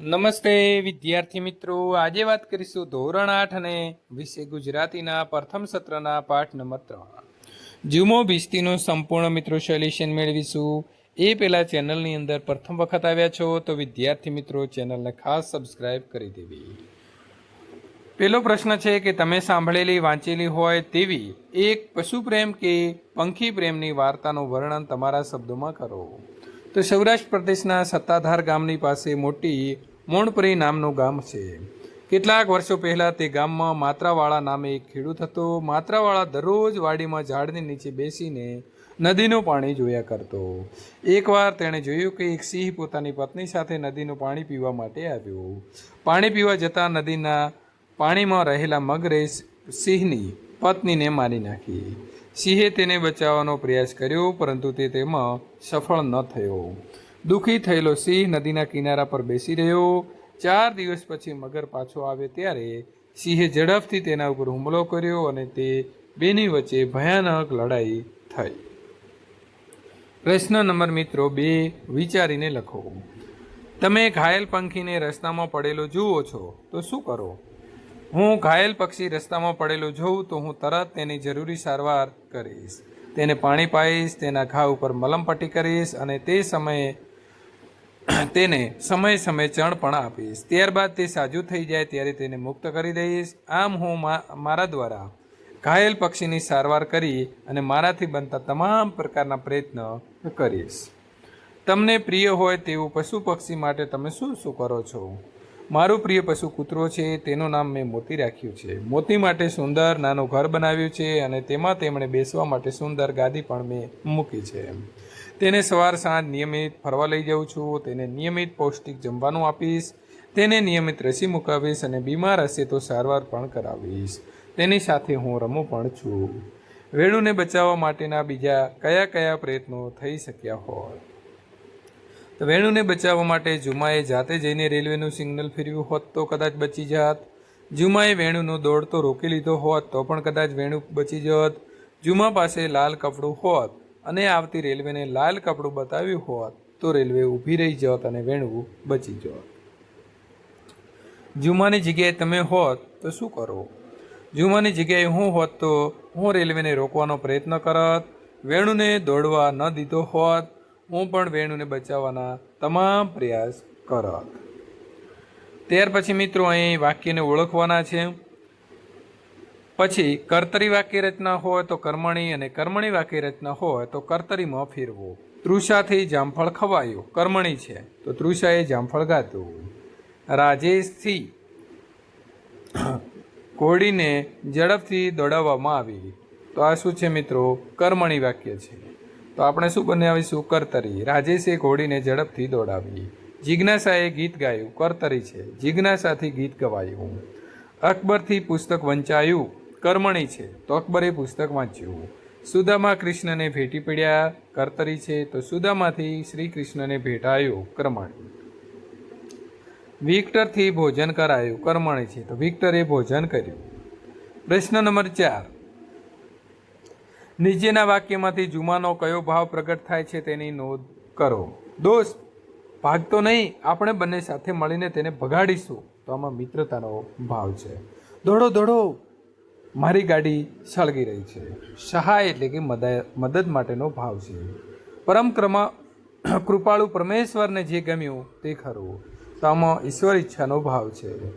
નમસ્તે વિદ્યાર્થી મિત્રો. આજે વાત કરીશું ધોરણ આઠ અને વિષય ગુજરાતીના પ્રથમ સત્રના પાઠ નંબર ત્રણ. જુમો ભીસ્તીનું સંપૂર્ણ મિત્રો સોલ્યુશન મેળવીશું. એ પહેલાં ચેનલની અંદર પ્રથમ વખત આવ્યા છો તો વિદ્યાર્થી મિત્રો ચેનલને ખાસ સબસ્ક્રાઇબ કરી દેવી. પેલો પ્રશ્ન છે કે તમે સાંભળેલી, વાંચેલી હોય તેવી એક પશુ પ્રેમ કે પંખી પ્રેમની વાર્તાનું વર્ણન તમારા શબ્દોમાં કરો. તો સૌરાષ્ટ્ર પ્રદેશના સત્તાધાર ગામની પાસે મોટી મોણપરી નામનું ગામ છે. કેટલાક વર્ષો પહેલાં તે ગામમાં માત્રાવાળા નામે એક ખેડૂત હતો. માત્રાવાળા દરરોજ વાડીમાં ઝાડની નીચે બેસીને નદીનું પાણી જોયા કરતો. એકવાર તેણે જોયું કે એક સિંહ પોતાની પત્ની સાથે નદીનું પાણી પીવા માટે આવ્યો. પાણી પીવા જતાં નદીના પાણીમાં રહેલા મગરે સિંહની પત્નીને મારી નાખી. સિંહે તેને બચાવવાનો પ્રયાસ કર્યો, પરંતુ તે તેમાં સફળ ન થયો. દુઃખી થયેલો સિંહ નદીના કિનારા પર બેસી રહ્યો. ચાર દિવસ પછી મગર પાછો આવ્યો ત્યારે સિંહે ઝડપથી તેના ઉપર હુમલો કર્યો અને તે બેની વચ્ચે ભયાનક લડાઈ થઈ. પ્રશ્ન નંબર મિત્રો બે, વિચારીને લખો. તમે ઘાયલ પંખીને રસ્તામાં પડેલો જુઓ છો, તો શું કરો? હું ઘાયલ પક્ષી રસ્તામાં પડેલું જોઉં તો હું તરત તેની જરૂરી સારવાર કરીશ. તેને પાણી પાઈશ, તેના ઘા ઉપર મલમ પટ્ટી કરીશ અને તે સમયે તેને સમય સમયે ચણ પણ આપીશ. ત્યારબાદ તે સાજું થઈ જાય ત્યારે તેને મુક્ત કરી દઈશ. આમ હું મારા દ્વારા ઘાયલ પક્ષીની સારવાર કરી અને મારાથી બનતા તમામ પ્રકારના પ્રયત્ન કરીશ. તમને પ્રિય હોય તેવું પશુ પક્ષી માટે તમે શું શું કરો છો? મારું પ્રિય પશુ કૂતરો છે, તેનું નામ મેં મોતી રાખ્યું છે. મોતી માટે સુંદર નાનું ઘર બનાવ્યું છે અને તેમાં તેમણે બેસવા માટે સુંદર ગાદી પણ મેં મૂકી છે. તેને સવાર સાંજ નિયમિત ફરવા લઈ જાઉં છું, તેને નિયમિત પૌષ્ટિક જમવાનું આપીશ, તેને નિયમિત રસી મુકાવીશ અને બીમાર હશે તો સારવાર પણ કરાવીશ. તેની સાથે હું રમું પણ છું. વેણુને બચાવવા માટેના બીજા કયા કયા પ્રયત્નો થઈ શક્યા હોય તો વેણુને બચાવવા માટે જુમાએ જાતે જઈને રેલવેનું સિગ્નલ ફેરવ્યું હોત તો કદાચ બચી જાત. જુમાએ વેણુનો દોડતો રોકી લીધો હોત, તો પણ કદાચ વેણુ બચી જત. જુમા પાસે લાલ કપડું હોત અને આવતી રેલવેને લાલ કપડું બતાવ્યું હોત તો રેલવે ઊભી રહી જત અને વેણુ બચી જત. જુમાની જગ્યાએ તમે હોત તો શું કરો? જુમાની જગ્યાએ હું હોત તો હું રેલવેને રોકવાનો પ્રયત્ન કરત. વેણુને દોડવા ન દીધો હોત. હું પણ વેણુને બચાવવાના તમામ પ્રયાસ કરત ત્યાર પછી મિત્રો અહીં વાક્યને ઓળખવાના છે. પછી કર્તરી વાક્ય રચના હોય તો કર્મણી અને કર્મણી વાક્ય રચના હોય તો કર્તરીમાં ફેરવો. તૃષાથી જામફળ ખવાયું. કર્મણી છે. તો તૃષાએ જામફળ ગાતું રાજેશથી ઘોડીને ઝડપથી દોડાવવામાં આવી. તો આ શું છે મિત્રો? કર્મણી વાક્ય છે. તો આપણે શું બનાવીશું? કરતરી. રાજેશે ઘોડીને ઝડપથી દોડાવી. જિજ્ઞાસાએ ગીત ગાયું, કરતરી છે. જિજ્ઞાસાથી ગીત ગવાયું અકબરથી પુસ્તક વંચાયું. કર્મણી છે. તો અકબરે પુસ્તક વાંચ્યું. સુદામા કૃષ્ણને ભેટી પડ્યા. કરતરી છે. તો સુદામાથી શ્રી કૃષ્ણને ભેટાયું કર્મણી. વિક્ટરથી ભોજન કરાયું કર્મણી છે. તો વિક્ટરે ભોજન કર્યું. પ્રશ્ન નંબર ચાર. નીચેના વાક્યમાંથી જુમાનો કયો ભાવ પ્રગટ થાય છે તેની નોંધ કરો. દોસ્ત ભાગતો નહીં, આપણે બંને સાથે મળીને તેને ભગાડીશું. તો આમાં મિત્રતાનો ભાવ છે. દોડો દોડો. મારી ગાડી સળગી રહી છે. સહાય એટલે કે મદદ માટેનો ભાવ છે. પરમ ક્રમા કૃપાળુ પરમેશ્વરને જે ગમ્યું તે ખરું. તો આમાં ઈશ્વર ઈચ્છાનો ભાવ છે.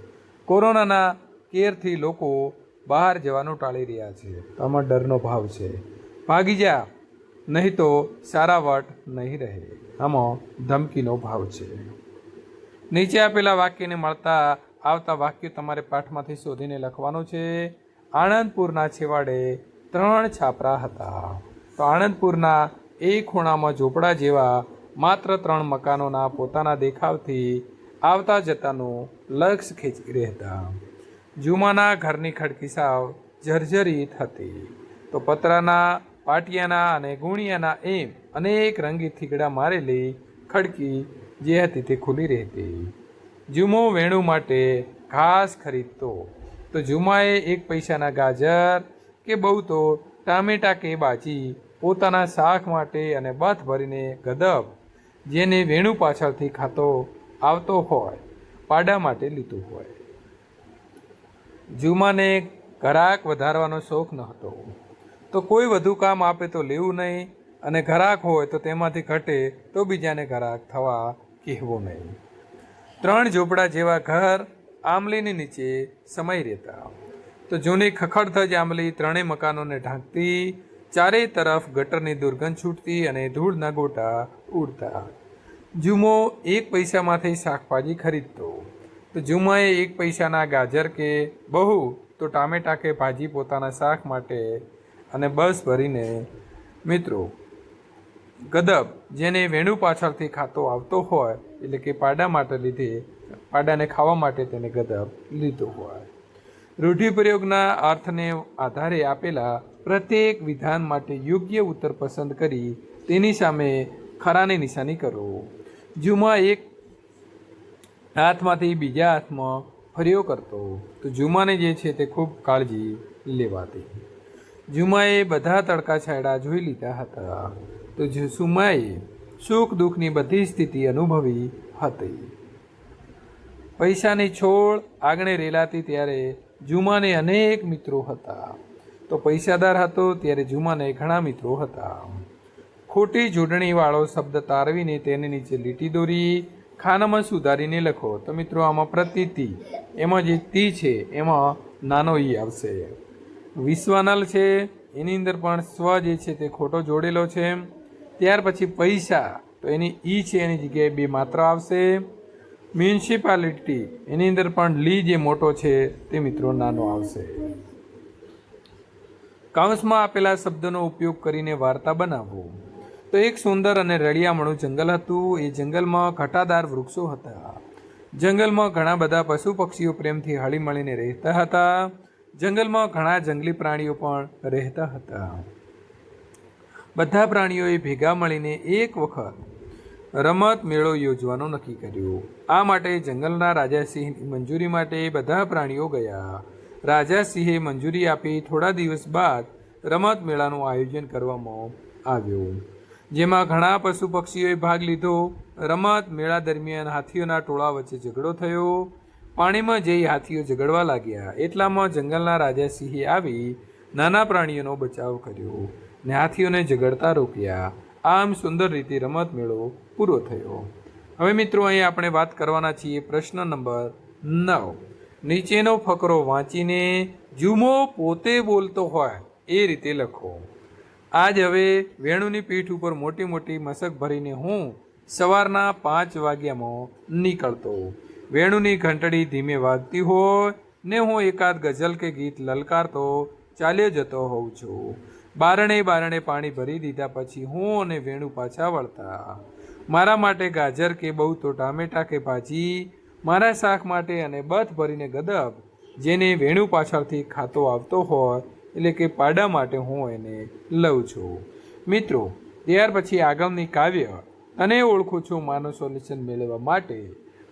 કોરોનાના કેરથી લોકો બહાર જવાનું ટાળી રહ્યા છે. આમાં ડરનો ભાવ છે. ભાગી જા, નહીં તો સારા વટ નહીં રહે. આમાં ધમકીનો ભાવ છે. નીચે આપેલા વાક્યને મળતા આવતા વાક્યો તમારે પાઠમાંથી શોધીને લખવાનું છે. આણંદપુરના છેવાડે ત્રણ છાપરા હતા. તો આણંદપુરના એ ખૂણામાં ઝૂંપડા જેવા માત્ર ત્રણ મકાનોના પોતાના દેખાવથી આવતા જતાનું લક્ષ ખેંચી રહેતા. જુમાના ઘરની ખડકી સાવ જર્જરિત હતી તો પતરાના, પાટિયાના અને ગુણિયાના એમ અનેક રંગી થીગડા મારેલી ખડકી જે હતી તે ખુલ્લી રહેતી. જુમો વેણુ માટે ઘાસ ખરીદતો. તો જુમાએ એક પૈસાના ગાજર કે બહુ તો ટામેટા કે બાજી પોતાના શાક માટે અને બથ ભરીને ગદબ જેને વેણુ પાછળથી ખાતો, આવતો હોય, પાડા માટે લીધું હોય. જુમાને ઘરાક વધારવાનો શોખ ન હતો. તો કોઈ વધુ કામ આપે તો લેવું નહીં અને ઘરાક હોય તો તેમાંથી ઘટે તો બીજાને ઘરાક થવા કહેવો નહીં. ત્રણ ઝૂંપડા જેવા ઘર આંબલીની નીચે સમાઈ રહેતા. તો જૂની ખખડધજ આંબલી ત્રણેય મકાનોને ઢાંકતી, ચારેય તરફ ગટરની દુર્ગંધ છૂટતી અને ધૂળના ગોટા ઉડતા. જુમો એક પૈસામાંથી શાકભાજી ખરીદતો. તો જુમાએ એક પૈસાના ગાજર કે બહુ, તો ટામેટા કે ભાજી પોતાના શાક માટે અને બસ ભરીને, મિત્રો, ગદબ, જેને વેણુ પાછળથી ખાતો આવતો હોય, એટલે કે પાડા માટે લીધે, પાડાને ખાવા માટે તેને ગદબ લીધો હોય. રૂઢિપ્રયોગના અર્થને આધારે આપેલા પ્રત્યેક વિધાન માટે યોગ્ય ઉત્તર પસંદ કરી તેની સામે ખરાની નિશાની કરો. જુમા એક હાથમાંથી બીજા હાથમાં ફર્યો કરતો, તો જુમાને જે છે તે ખૂબ કાળજી લેવાતી. જુમાએ બધા તડકા છાયડા જોઈ લીધા હતા. તો સુમાએ સુખ દુઃખની બધી સ્થિતિ અનુભવી હતી. પૈસાની છોડ આગણે રેલાતી ત્યારે જુમાને અનેક મિત્રો હતા. તો પૈસાદાર હતો ત્યારે જુમાને ઘણા મિત્રો હતા. ખોટી જોડણીવાળો શબ્દ તારવીને તેની નીચે લીટી દોરી ખાનામાં સુધારીને લખો. તો મિત્રો, આમાં પ્રતિતિ, એમાં જે તી છે, એમાં નાનો ઈ આવશે. વિશ્વાનલ છે, એની અંદર પણ સ્વ જે છે તે ખોટો જોડેલો છે. ત્યાર પછી પૈસા, તો એની ઈ છે, એની જગ્યાએ બે માત્ર આવશે. મ્યુનિસિપાલિટી, એની અંદર પણ લી જે મોટો છે, તે મિત્રો નાનો આવશે. કૌંસમાં આપેલા શબ્દનો ઉપયોગ કરીને વાર્તા બનાવો. તો એક સુંદર અને રળિયામણું જંગલ હતું. એ જંગલમાં ઘટાદાર વૃક્ષો હતા. જંગલમાં ઘણા બધા પશુ પક્ષીઓ પ્રેમથી હળીમળીને રહેતા હતા. જંગલમાં ઘણા જંગલી પ્રાણીઓ પણ રહેતા હતા. બધા પ્રાણીઓએ ભેગા મળીને એક વખત રમત મેળો યોજવાનું નક્કી કર્યું. આ માટે જંગલના રાજાસિંહની મંજૂરી માટે બધા પ્રાણીઓ ગયા. રાજાસિંહે મંજૂરી આપી થોડા દિવસ બાદ રમત મેળાનું આયોજન કરવામાં આવ્યું. જેમાં ઘણા પશુ પક્ષીઓએ ભાગ લીધો. રમત મેળા દરમિયાન હાથીઓના ટોળા વચ્ચે ઝઘડો થયો. પાણીમાં જઈ હાથીઓ ઝઘડવા લાગ્યા. એટલામાં જંગલના રાજા સિંહે આવી નાના પ્રાણીઓનો બચાવ કર્યો ને હાથીઓને ઝઘડતા રોક્યા. આમ સુંદર રીતે રમત મેળો પૂરો થયો. હવે મિત્રો, અહીં આપણે વાત કરવાના છીએ પ્રશ્ન નંબર નવ. નીચેનો ફકરો વાંચીને જુમો પોતે બોલતો હોય એ રીતે લખો. આજ હવે વેણુની પીઠ ઉપર મોટી મોટી મશક ભરીને હું સવારના પાંચ વાગ્યામાં નીકળતો. વેણુની ઘંટડી ધીમે વાગતી હોય ને હું એકાદ ગઝલ કે ગીત લલકારતો, ચાલ્યો જતો હોઉં છું. બારણે બારણે પાણી ભરી દીધા પછી હું અને વેણુ પાછા વળતા. મારા માટે ગાજર કે બહુ તો ટામેટા કે ભાજી, મારા શાક માટે અને બથ ભરીને ગદબ, જેને વેણુ પાછળથી ખાતો આવતો હોય એટલે કે પાડા માટે હું એને લઉં છું. મિત્રો, ત્યાર પછી આગળની કાવ્ય તને ઓળખું છું માનું સોલ્યુશન મેળવવા માટે,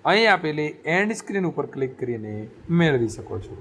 અહીં આપેલી એન્ડ સ્ક્રીન ઉપર ક્લિક કરીને મેળવી શકો છો.